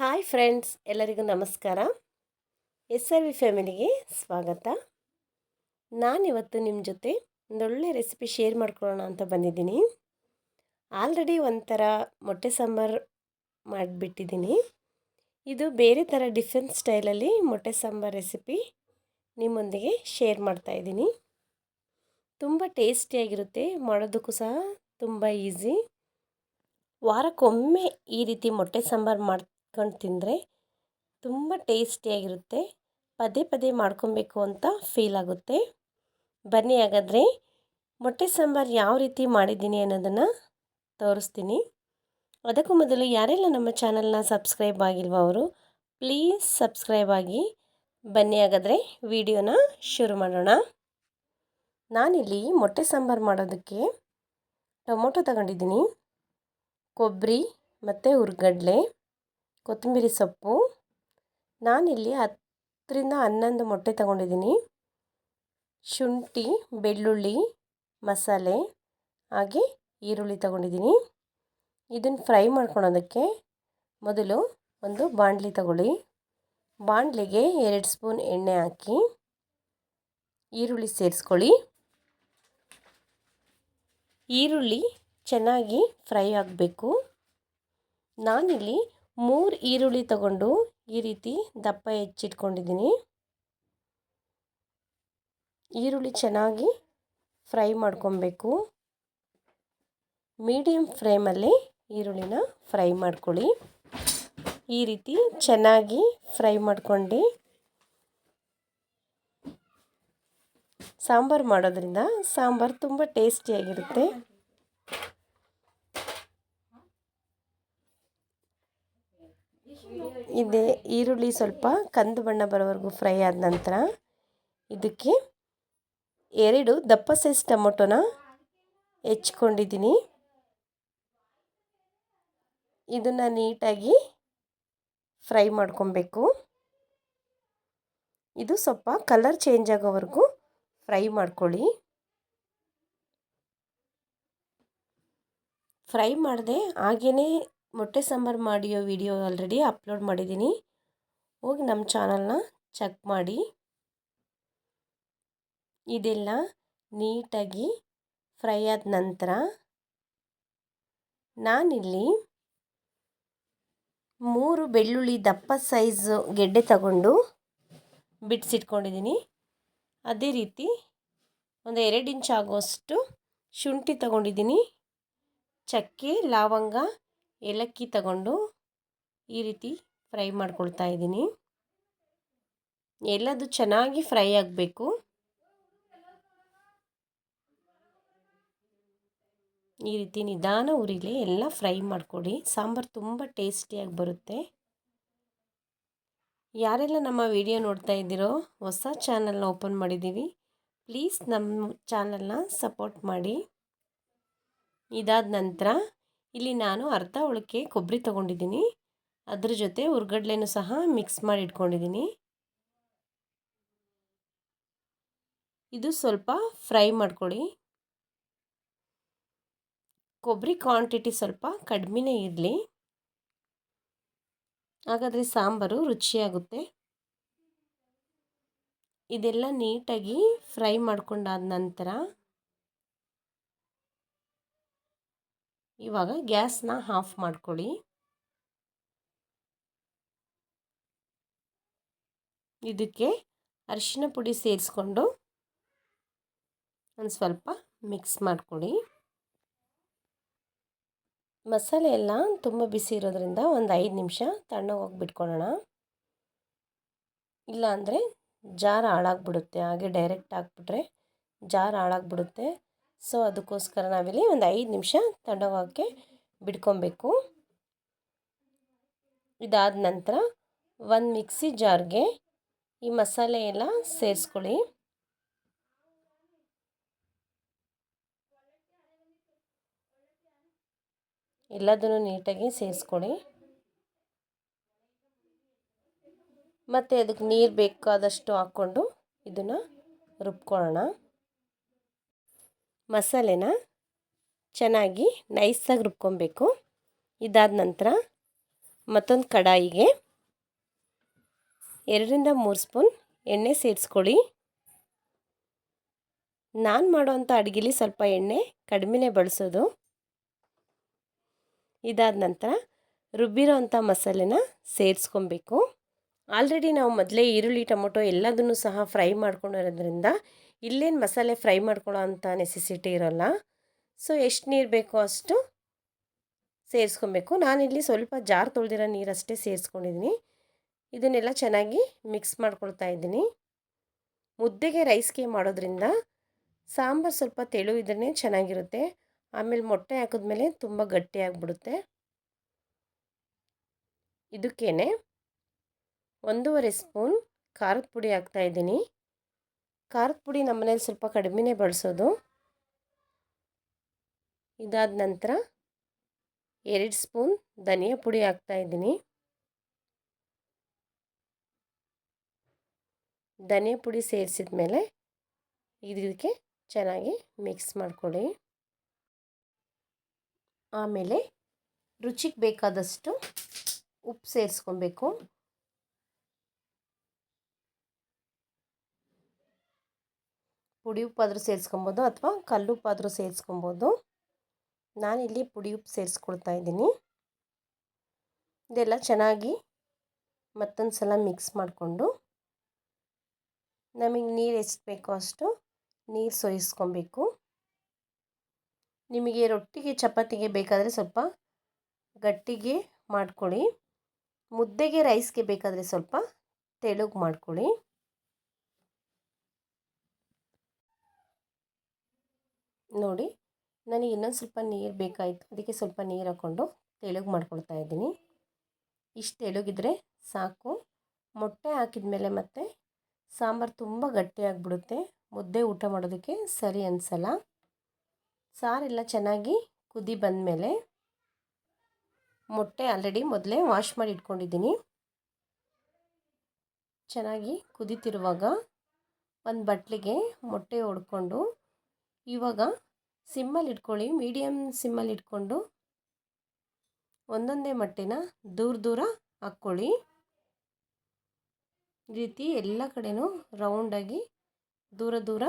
Hi friends ಎಲ್ಲರಿಗೂ ನಮಸ್ಕಾರ. S R V ಫ್ಯಾಮಿಲಿಗೆ ಸ್ವಾಗತ. ನಾನಿವತ್ತು ನಿಮ್ಮ ಜೊತೆ ಒಂದೊಳ್ಳೆ ರೆಸಿಪಿ ಶೇರ್ ಮಾಡ್ಕೊಳ್ಳೋಣ ಅಂತ ಬಂದಿದ್ದೀನಿ. ಆಲ್ರೆಡಿ ಒಂಥರ ಮೊಟ್ಟೆ ಸಾಂಬಾರು ಮಾಡಿಬಿಟ್ಟಿದ್ದೀನಿ. ಇದು ಬೇರೆ ಥರ ಡಿಫ್ರೆಂಟ್ ಸ್ಟೈಲಲ್ಲಿ ಮೊಟ್ಟೆ ಸಾಂಬಾರು ರೆಸಿಪಿ ನಿಮ್ಮೊಂದಿಗೆ ಶೇರ್ ಮಾಡ್ತಾಯಿದ್ದೀನಿ ತುಂಬ ಟೇಸ್ಟಿಯಾಗಿರುತ್ತೆ ಮಾಡೋದಕ್ಕೂ ಸಹ ತುಂಬ ಈಸಿ ವಾರಕ್ಕೊಮ್ಮೆ ಈ ರೀತಿ ಮೊಟ್ಟೆ ಸಾಂಬಾರು ಮಾಡ್ಕೊಂಡು ತಿಂದರೆ ತುಂಬ ಟೇಸ್ಟಿಯಾಗಿರುತ್ತೆ. ಪದೇ ಪದೇ ಮಾಡ್ಕೊಬೇಕು ಅಂತ ಫೀಲ್ ಆಗುತ್ತೆ. ಬನ್ನಿ ಹಾಗಾದರೆ ಮೊಟ್ಟೆ ಸಾಂಬಾರು ಯಾವ ರೀತಿ ಮಾಡಿದ್ದೀನಿ ಅನ್ನೋದನ್ನು ತೋರಿಸ್ತೀನಿ. ಅದಕ್ಕೂ ಮೊದಲು ಯಾರೆಲ್ಲ ನಮ್ಮ ಚಾನಲ್ನ ಸಬ್ಸ್ಕ್ರೈಬ್ ಆಗಿಲ್ವೋ ಅವರು, ಪ್ಲೀಸ್ ಸಬ್ಸ್ಕ್ರೈಬ್ ಆಗಿ ಬನ್ನಿ ಹಾಗಾದರೆ ವಿಡಿಯೋನ ಶುರು ಮಾಡೋಣ. ನಾನಿಲ್ಲಿ ಮೊಟ್ಟೆ ಸಾಂಬಾರು ಮಾಡೋದಕ್ಕೆ ಟೊಮೊಟೊ ತಗೊಂಡಿದ್ದೀನಿ, ಕೊಬ್ಬರಿ ಮತ್ತು ಹುರ್ಗಡ್ಲೆ ಕೊತ್ತಂಬರಿ ಸೊಪ್ಪು. ನಾನಿಲ್ಲಿ ಹತ್ತರಿಂದ ಹನ್ನೊಂದು ಮೊಟ್ಟೆ ತಗೊಂಡಿದ್ದೀನಿ. ಶುಂಠಿ, ಬೆಳ್ಳುಳ್ಳಿ, ಮಸಾಲೆ, ಹಾಗೆ ಈರುಳ್ಳಿ ತಗೊಂಡಿದ್ದೀನಿ. ಇದನ್ನು ಫ್ರೈ ಮಾಡ್ಕೊಳೋದಕ್ಕೆ ಮೊದಲು ಒಂದು ಬಾಣಲಿ ತಗೊಳ್ಳಿ. ಬಾಣಲಿಗೆ ಎರಡು ಸ್ಪೂನ್ ಎಣ್ಣೆ ಹಾಕಿ ಈರುಳ್ಳಿ ಸೇರಿಸ್ಕೊಳ್ಳಿ. ಈರುಳ್ಳಿ ಚೆನ್ನಾಗಿ ಫ್ರೈ ಆಗಬೇಕು. ನಾನಿಲ್ಲಿ ಮೂರು ಈರುಳ್ಳಿ ತಗೊಂಡು ಈ ರೀತಿ ದಪ್ಪ ಹೆಚ್ಚಿಟ್ಕೊಂಡಿದ್ದೀನಿ. ಈರುಳ್ಳಿ ಚೆನ್ನಾಗಿ ಫ್ರೈ ಮಾಡ್ಕೊಬೇಕು. ಮೀಡಿಯಮ್ ಫ್ಲೇಮಲ್ಲಿ ಈರುಳ್ಳಿನ ಫ್ರೈ ಮಾಡ್ಕೊಳ್ಳಿ. ಈ ರೀತಿ ಚೆನ್ನಾಗಿ ಫ್ರೈ ಮಾಡ್ಕೊಂಡು ಸಾಂಬಾರು ಮಾಡೋದ್ರಿಂದ ಸಾಂಬಾರು ತುಂಬ ಟೇಸ್ಟಿಯಾಗಿರುತ್ತೆ. ಇದೆ ಈರುಳ್ಳಿ ಸ್ವಲ್ಪ ಕಂದು ಬಣ್ಣ ಬರೋವರೆಗೂ ಫ್ರೈ ಆದ ನಂತರ ಇದಕ್ಕೆ ಎರಡು ದಪ್ಪ ಸೈಜ್ ಟೊಮೊಟೊನ ಹೆಚ್ಕೊಂಡಿದ್ದೀನಿ. ಇದನ್ನು ನೀಟಾಗಿ ಫ್ರೈ ಮಾಡ್ಕೊಬೇಕು. ಇದು ಸ್ವಲ್ಪ ಕಲರ್ ಚೇಂಜ್ ಆಗೋವರೆಗೂ ಫ್ರೈ ಮಾಡ್ಕೊಳ್ಳಿ. ಫ್ರೈ ಮಾಡಿದೆ ಹಾಗೇ ಮೊಟ್ಟೆ ಸಾಂಬಾರು ಮಾಡಿಯೋ ವಿಡಿಯೋ ಆಲ್ರೆಡಿ ಅಪ್ಲೋಡ್ ಮಾಡಿದ್ದೀನಿ. ಹೋಗಿ ನಮ್ಮ ಚಾನಲ್ನ ಚೆಕ್ ಮಾಡಿ. ಇದೆಲ್ಲ ನೀಟಾಗಿ ಫ್ರೈ ಆದ ನಂತರ ನಾನಿಲ್ಲಿ ಮೂರು ಬೆಳ್ಳುಳ್ಳಿ ದಪ್ಪ ಸೈಜು ಗೆಡ್ಡೆ ತಗೊಂಡು ಬಿಡಿಸಿಟ್ಕೊಂಡಿದ್ದೀನಿ ಅದೇ ರೀತಿ ಒಂದು ಎರಡು ಇಂಚ್ ಆಗುವಷ್ಟು ಶುಂಠಿ ತಗೊಂಡಿದ್ದೀನಿ. ಚಕ್ಕೆ, ಲವಂಗ ಏಲಕ್ಕಿ ತಗೊಂಡು ಈ ರೀತಿ ಫ್ರೈ ಮಾಡ್ಕೊಳ್ತಾ ಇದ್ದೀನಿ. ಎಲ್ಲದು ಚೆನ್ನಾಗಿ ಫ್ರೈ ಆಗಬೇಕು. ಈ ರೀತಿ ನಿಧಾನ ಉರಿಲಿ ಎಲ್ಲ ಫ್ರೈ ಮಾಡಿಕೊಡಿ. ಸಾಂಬಾರು ತುಂಬ ಟೇಸ್ಟಿಯಾಗಿ ಬರುತ್ತೆ. ಯಾರೆಲ್ಲ ನಮ್ಮ ವಿಡಿಯೋ ನೋಡ್ತಾ ಇದ್ದೀರೋ, ಹೊಸ ಚಾನಲ್ನ ಓಪನ್ ಮಾಡಿದ್ದೀವಿ, ಪ್ಲೀಸ್ ನಮ್ಮ ಚಾನಲ್ನ ಸಪೋರ್ಟ್ ಮಾಡಿ. ಇದಾದ ನಂತರ ಇಲ್ಲಿ ನಾನು ಅರ್ಧ ಒಳಕ್ಕೆ ಕೊಬ್ಬರಿ ತೊಗೊಂಡಿದ್ದೀನಿ. ಅದ್ರ ಜೊತೆ ಹುರ್ಗಡ್ಲೆನೂ ಸಹ ಮಿಕ್ಸ್ ಮಾಡಿ ಇಟ್ಕೊಂಡಿದ್ದೀನಿ ಇದು ಸ್ವಲ್ಪ ಫ್ರೈ ಮಾಡ್ಕೊಳ್ಳಿ. ಕೊಬ್ಬರಿ ಕ್ವಾಂಟಿಟಿ ಸ್ವಲ್ಪ ಕಡಿಮೆನೇ ಇರಲಿ. ಹಾಗಾದರೆ ಸಾಂಬಾರು ರುಚಿಯಾಗುತ್ತೆ. ಇದೆಲ್ಲ ನೀಟಾಗಿ ಫ್ರೈ ಮಾಡ್ಕೊಂಡಾದ ನಂತರ ಇವಾಗ ಗ್ಯಾಸ್ನ ಆಫ್ ಮಾಡ್ಕೊಳ್ಳಿ. ಇದಕ್ಕೆ ಅರಿಶಿನ ಪುಡಿ ಸೇರಿಸ್ಕೊಂಡು ಒಂದು ಸ್ವಲ್ಪ ಮಿಕ್ಸ್ ಮಾಡ್ಕೊಳ್ಳಿ. ಮಸಾಲೆ ಎಲ್ಲ ತುಂಬ ಬಿಸಿ ಇರೋದ್ರಿಂದ ಒಂದು ಐದು ನಿಮಿಷ ತಣ್ಣಗೋಗಿ ಬಿಟ್ಕೊಳ್ಳೋಣ ಇಲ್ಲಾಂದರೆ ಜಾರ್ ಹಾಳಾಗ್ಬಿಡುತ್ತೆ, ಹಾಗೆ ಡೈರೆಕ್ಟ್ ಹಾಕ್ಬಿಟ್ರೆ ಜಾರ್ ಹಾಳಾಗ್ಬಿಡುತ್ತೆ. ಸೊ, ಅದಕ್ಕೋಸ್ಕರ ನಾವಿಲ್ಲಿ ಒಂದು ಐದು ನಿಮಿಷ ತಣ್ಣಗೋಕ್ಕೆ ಬಿಡ್ಕೊಬೇಕು ಇದಾದ ನಂತರ ಒಂದು ಮಿಕ್ಸಿ ಜಾರ್ಗೆ ಈ ಮಸಾಲೆ ಎಲ್ಲ ಸೇರಿಸ್ಕೊಳ್ಳಿ. ಎಲ್ಲದನ್ನು ನೀಟಾಗಿ ಸೇರಿಸ್ಕೊಳ್ಳಿ. ಮತ್ತು ಅದಕ್ಕೆ ನೀರು ಬೇಕಾದಷ್ಟು ಹಾಕ್ಕೊಂಡು ಇದನ್ನು ರುಬ್ಕೊಳ್ಳೋಣ. ಮಸಾಲೆನ ಚೆನ್ನಾಗಿ ನೈಸಾಗಿ ರುಬ್ಕೊಬೇಕು. ಇದಾದ ನಂತರ ಮತ್ತೊಂದು ಕಡಾಯಿಗೆ ಎರಡರಿಂದ ಮೂರು ಸ್ಪೂನ್ ಎಣ್ಣೆ ಸೇರಿಸ್ಕೊಳ್ಳಿ. ನಾನು ಮಾಡೋವಂಥ ಅಡುಗೆಲಿ ಸ್ವಲ್ಪ ಎಣ್ಣೆ ಕಡಿಮೆನೇ ಬಳಸೋದು. ಇದಾದ ನಂತರ ರುಬ್ಬಿರೋ ಅಂಥ ಮಸಾಲೆನ ಸೇರಿಸ್ಕೊಬೇಕು. ಆಲ್ರೆಡಿ ನಾವು ಮೊದಲೇ ಈರುಳ್ಳಿ, ಟೊಮೊಟೊ ಎಲ್ಲದನ್ನು ಸಹ ಫ್ರೈ ಮಾಡ್ಕೊಂಡಿರೋದ್ರಿಂದ ಇಲ್ಲೇನು ಮಸಾಲೆ ಫ್ರೈ ಮಾಡ್ಕೊಳ್ಳೋ ಅಂಥ ನೆಸೆಸಿಟಿ ಇರೋಲ್ಲ. ಸೊ ಎಷ್ಟು ನೀರು ಬೇಕೋ ಅಷ್ಟು ಸೇರಿಸ್ಕೊಬೇಕು. ನಾನಿಲ್ಲಿ ಸ್ವಲ್ಪ ಜಾರ್ ತೊಳೆದಿರೋ ನೀರಷ್ಟೇ ಸೇರಿಸ್ಕೊಂಡಿದ್ದೀನಿ ಇದನ್ನೆಲ್ಲ ಚೆನ್ನಾಗಿ ಮಿಕ್ಸ್ ಮಾಡ್ಕೊಳ್ತಾ ಇದ್ದೀನಿ. ಮುದ್ದೆಗೆ ರೈಸ್ಗೆ ಮಾಡೋದ್ರಿಂದ ಸಾಂಬಾರು ಸ್ವಲ್ಪ ತೆಳು ಇದ್ರೇ ಚೆನ್ನಾಗಿರುತ್ತೆ. ಆಮೇಲೆ ಮೊಟ್ಟೆ ಹಾಕಿದ್ಮೇಲೆ ತುಂಬ ಗಟ್ಟಿಯಾಗಿಬಿಡುತ್ತೆ ಇದಕ್ಕೇನೆ ಒಂದೂವರೆ ಸ್ಪೂನ್ ಖಾರದ ಪುಡಿ ಹಾಕ್ತಾಯಿದ್ದೀನಿ ಖಾರದ ಪುಡಿ ನಮ್ಮನೇಲಿ ಸ್ವಲ್ಪ ಕಡಿಮೆನೇ ಬಳಸೋದು. ಇದಾದ ನಂತರ ಎರಡು ಸ್ಪೂನ್ ಧನಿಯಾ ಪುಡಿ ಹಾಕ್ತಾಯಿದ್ದೀನಿ ಧನಿಯಾ ಪುಡಿ ಸೇರಿಸಿದ ಮೇಲೆ ಇದಕ್ಕೆ ಚೆನ್ನಾಗಿ ಮಿಕ್ಸ್ ಮಾಡಿಕೊಳ್ಳಿ. ಆಮೇಲೆ ರುಚಿಗೆ ಬೇಕಾದಷ್ಟು ಉಪ್ಪು ಸೇರಿಸ್ಕೊಬೇಕು. ಪುಡಿ ಉಪ್ಪಾದರೂ ಸೇರಿಸ್ಕೊಬೋದು ಅಥವಾ ಕಲ್ಲು ಉಪ್ಪಾದರೂ ಸೇರಿಸ್ಕೊಬೋದು. ನಾನಿಲ್ಲಿ ಪುಡಿ ಉಪ್ಪು ಸೇರಿಸ್ಕೊಳ್ತಾ ಇದ್ದೀನಿ. ಇದೆಲ್ಲ ಚೆನ್ನಾಗಿ ಮತ್ತೊಂದು ಸಲ ಮಿಕ್ಸ್ ಮಾಡಿಕೊಂಡು ನಮಗೆ ನೀರು ಎಷ್ಟು ಬೇಕೋ ಅಷ್ಟು ನೀರು ಸೋಯಿಸ್ಕೊಬೇಕು. ನಿಮಗೆ ರೊಟ್ಟಿಗೆ ಚಪಾತಿಗೆ ಬೇಕಾದರೆ ಸ್ವಲ್ಪ ಗಟ್ಟಿಗೆ ಮಾಡ್ಕೊಳ್ಳಿ. ಮುದ್ದೆಗೆ ರೈಸ್ಗೆ ಬೇಕಾದರೆ ಸ್ವಲ್ಪ ತೆಳುಗೆ ಮಾಡ್ಕೊಳ್ಳಿ. ನೋಡಿ, ನನಗೆ ಇನ್ನೊಂದು ಸ್ವಲ್ಪ ನೀರು ಬೇಕಾಯಿತು. ಅದಕ್ಕೆ ಸ್ವಲ್ಪ ನೀರು ಹಾಕ್ಕೊಂಡು ತೆಳುಗು ಮಾಡ್ಕೊಳ್ತಾ ಇದ್ದೀನಿ. ಇಷ್ಟು ತೆಳುಗಿದ್ರೆ ಸಾಕು. ಮೊಟ್ಟೆ ಹಾಕಿದ ಮೇಲೆ ಮತ್ತೆ ಸಾಂಬಾರು ತುಂಬ ಗಟ್ಟಿಯಾಗಿಬಿಡುತ್ತೆ ಮುದ್ದೆ ಊಟ ಮಾಡೋದಕ್ಕೆ ಸರಿ ಅನಿಸಲ್ಲ. ಸಾರೆಲ್ಲ ಚೆನ್ನಾಗಿ ಕುದಿ ಬಂದಮೇಲೆ ಮೊಟ್ಟೆ ಆಲ್ರೆಡಿ ಮೊದಲೇ ವಾಶ್ ಮಾಡಿ ಇಟ್ಕೊಂಡಿದ್ದೀನಿ. ಚೆನ್ನಾಗಿ ಕುದೀತಿರುವಾಗ ಒಂದು ಬಟ್ಲಿಗೆ ಮೊಟ್ಟೆ ಹೊಡ್ಕೊಂಡು ಇವಾಗ ಸಿಮ್ಮಲ್ಲಿ ಇಟ್ಕೊಳ್ಳಿ ಮೀಡಿಯಮ್ ಸಿಮ್ಮಲ್ಲಿ ಇಟ್ಕೊಂಡು ಒಂದೊಂದೇ ಮೊಟ್ಟೆನ ದೂರ ದೂರ ಹಾಕ್ಕೊಳ್ಳಿ. ಈ ರೀತಿ ಎಲ್ಲ ಕಡೆನೂ ರೌಂಡಾಗಿ ದೂರ ದೂರ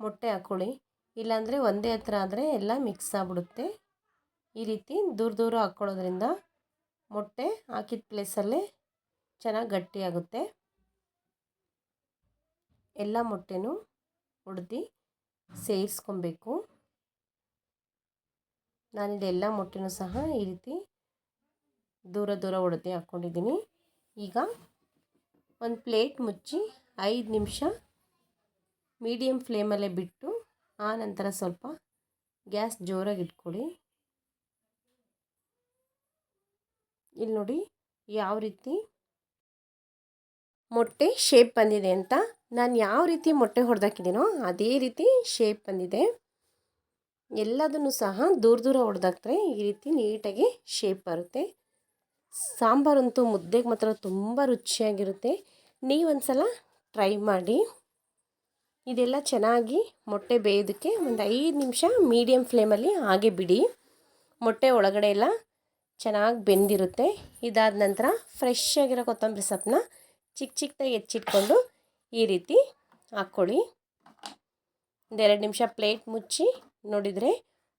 ಮೊಟ್ಟೆ ಹಾಕ್ಕೊಳ್ಳಿ. ಇಲ್ಲಾಂದರೆ ಒಂದೇ ಹತ್ರ ಆದರೆ ಎಲ್ಲ ಮಿಕ್ಸ್ ಆಗಿಬಿಡುತ್ತೆ. ಈ ರೀತಿ ದೂರ ದೂರ ಹಾಕ್ಕೊಳ್ಳೋದ್ರಿಂದ ಮೊಟ್ಟೆ ಹಾಕಿದ ಪ್ಲೇಸಲ್ಲೇ ಚೆನ್ನಾಗಿ ಗಟ್ಟಿಯಾಗುತ್ತೆ. ಎಲ್ಲ ಮೊಟ್ಟೆನೂ ಹೊಡೆದು ಸೇರಿಸ್ಕೊಬೇಕು. ನಾನಿದೆಲ್ಲ ಮೊಟ್ಟೆನೂ ಸಹ ಈ ರೀತಿ ದೂರ ದೂರ ಒಡೆದೇ ಹಾಕ್ಕೊಂಡಿದ್ದೀನಿ. ಈಗ ಒಂದು ಪ್ಲೇಟ್ ಮುಚ್ಚಿ ಐದು ನಿಮಿಷ ಮೀಡಿಯಮ್ ಫ್ಲೇಮಲ್ಲೇ ಬಿಟ್ಟು ಆ ನಂತರ ಸ್ವಲ್ಪ ಗ್ಯಾಸ್ ಜೋರಾಗಿ ಇಟ್ಕೊಳ್ಳಿ. ಇಲ್ಲಿ ನೋಡಿ ಯಾವ ರೀತಿ ಮೊಟ್ಟೆ ಶೇಪ್ ಬಂದಿದೆ ಅಂತ ನಾನು ಯಾವ ರೀತಿ ಮೊಟ್ಟೆ ಹೊಡೆದಾಕಿದ್ದೀನೋ ಅದೇ ರೀತಿ ಶೇಪ್ ಬಂದಿದೆ. ಎಲ್ಲದನ್ನು ಸಹ ದೂರ ದೂರ ಹೊಡೆದಾಕ್ತಾರೆ ಈ ರೀತಿ ನೀಟಾಗಿ ಶೇಪ್ ಬರುತ್ತೆ. ಸಾಂಬಾರಂತೂ ಮುದ್ದೆಗೆ ಮಾತ್ರ ತುಂಬ ರುಚಿಯಾಗಿರುತ್ತೆ. ನೀವೊಂದು ಸಲ ಟ್ರೈ ಮಾಡಿ. ಇದೆಲ್ಲ ಚೆನ್ನಾಗಿ ಮೊಟ್ಟೆ ಬೇಯೋದಕ್ಕೆ ಒಂದು ಐದು ನಿಮಿಷ ಮೀಡಿಯಮ್ ಫ್ಲೇಮಲ್ಲಿ ಹಾಗೆ ಬಿಡಿ. ಮೊಟ್ಟೆ ಒಳಗಡೆ ಎಲ್ಲ ಚೆನ್ನಾಗಿ ಬೆಂದಿರುತ್ತೆ. ಇದಾದ ನಂತರ ಫ್ರೆಶ್ ಆಗಿರೋ ಕೊತ್ತಂಬರಿ ಸೊಪ್ಪನ್ನ ಚಿಕ್ಕ ಚಿಕ್ಕದಾಗಿ ಹೆಚ್ಚಿಟ್ಕೊಂಡು ಈ ರೀತಿ ಹಾಕ್ಕೊಳ್ಳಿ. ಒಂದೆರಡು ನಿಮಿಷ ಪ್ಲೇಟ್ ಮುಚ್ಚಿ ನೋಡಿದರೆ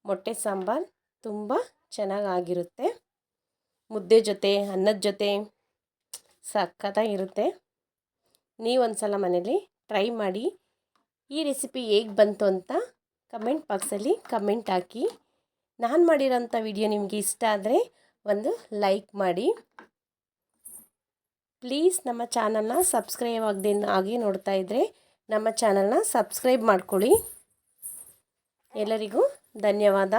ಮೊಟ್ಟೆ ಸಾಂಬಾರು ತುಂಬ ಚೆನ್ನಾಗಾಗಿರುತ್ತೆ. ಮುದ್ದೆ ಜೊತೆ, ಅನ್ನದ ಜೊತೆ ಸಖತ್ತಾಗಿರುತ್ತೆ. ನೀವು ಒಂದು ಸಲ ಮನೇಲಿ ಟ್ರೈ ಮಾಡಿ. ಈ ರೆಸಿಪಿ ಹೇಗೆ ಬಂತು ಅಂತ ಕಮೆಂಟ್ ಬಾಕ್ಸಲ್ಲಿ ಕಮೆಂಟ್ ಹಾಕಿ. ನಾನು ಮಾಡಿರೋಂಥ ವಿಡಿಯೋ ನಿಮಗೆ ಇಷ್ಟ ಆದರೆ ಒಂದು ಲೈಕ್ ಮಾಡಿ. ಪ್ಲೀಸ್ ನಮ್ಮ ಚಾನಲ್ನ ಸಬ್ಸ್ಕ್ರೈಬ್ ಆಗದೆ ಆಗಿ ನೋಡ್ತಾ ಇದ್ದರೆ ನಮ್ಮ ಚಾನಲ್ನ ಸಬ್ಸ್ಕ್ರೈಬ್ ಮಾಡ್ಕೊಳ್ಳಿ. ಎಲ್ಲರಿಗೂ ಧನ್ಯವಾದ.